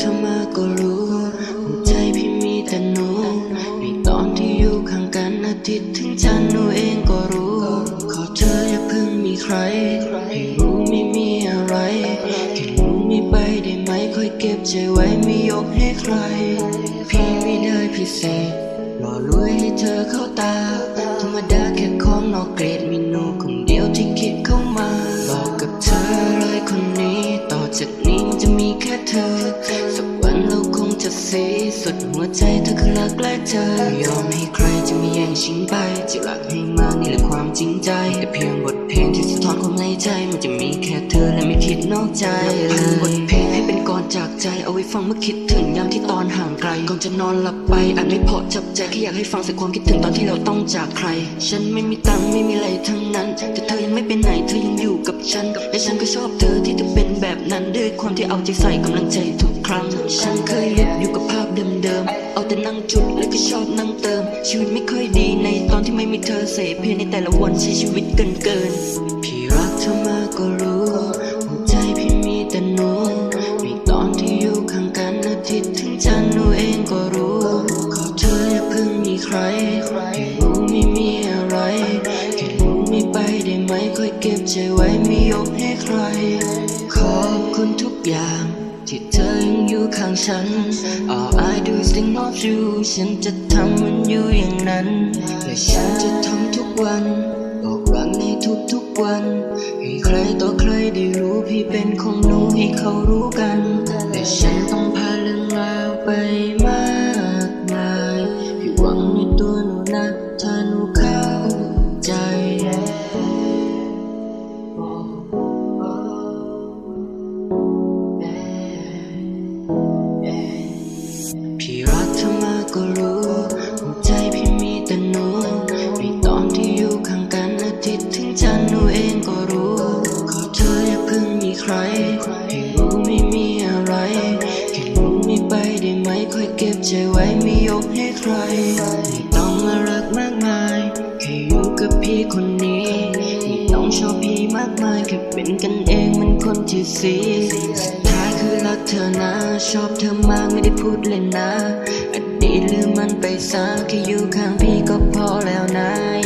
เธอมากก็รู้หัวใจพี่มีแต่หนูในตอนที่อยู่ข้างกันอาทิตย์ถึงจันทร์หนูเองก็รู้ ขอเธออย่าเพิ่งมีใครให้รู้ไม่มีอะไรแค่รู้ไม่ไปได้ไหมค่อยเก็บใจไว้ไม่ยกให้ใคร พี่ไม่ได้พิเศษ สีสุดหัวใจเธอคือรักและเธอยอมให้ใครจะมาแย่งชิงไปจะรักให้มากนี่แหละความจริงใจแต่เพียงบทเพลงที่สะท้อนความในใจมันจะมีแค่เธอและไม่คิดนอกใจเลยบทเพลงให้เป็นก่อนจากใจเอาไว้ฟังเมื่อคิดถึงยามที่ตอนห่างไกลก่อนจะนอนหลับไปอาจไม่พอจับใจแค่อยากให้ฟังสักความคิดถึงตอนที่เราต้องจากใคร ฉันไม่มีตังค์ไม่มีอะไรทั้งนั้นแต่เธอยังไม่ไปไหนเธอยังอยู่กับฉันและฉันก็ชอบเธอที่เธอเป็นแบบนั้นด้วยความที่เอาใจใส่กำลังใจทุกครั้ง ฉันเคยหยุ ชีวิตไม่ค่อยดีในตอนที่ไม่มีเธอเสพเพลงในแต่ละวันใช้ชีวิตเกินเกิน พี่รักเธอมากก็รู้หัวใจพี่มีแต่หนูในตอนที่อยู่ข้างกันอาทิตย์ถึงจันทร์หนูเองก็รู้ขอเธออย่าเพิ่งมีใครแค่รู้ไม่มีอะไรแค่รู้ไม่ไปได้ไหมค่อยเก็บใจไว้ไม่ยกให้ใคร ขอบคุณทุกอย่าง ที่เธอยังอยู่ข้างฉัน All I do is think of you ฉันจะทำมันอยู่อย่างนั้น และฉันจะทำทุกวัน บอกรักในทุกๆวัน ให้ใครต่อใครได้รู้พี่เป็นของหนูให้เขารู้กันแต่ฉัน ก็รู้หัวใจพี่มีแต่หนูในตอนที่อยู่ข้างกันอาทิตย์ถึงจันทร์หนูเองก็รู้ขอเธออย่าเพิ่งมีใครให้รู้ไม่มีอะไรแค่รู้ไม่ไปได้ไหมค่อยเก็บใจไว้ไม่ยกให้ใครไม่ต้องมารักมากมายแค่อยู่กับพี่คนนี้ไม่ต้องชอบพี่มากมายแค่เป็นกันเองมันคนที่สีสุดท้ายคือรักเธอนะ ชอบเธอมากไม่ได้พูดเล่นนะ มันไปซะแค่อยู่ข้างพี่ก็พอแล้วนะ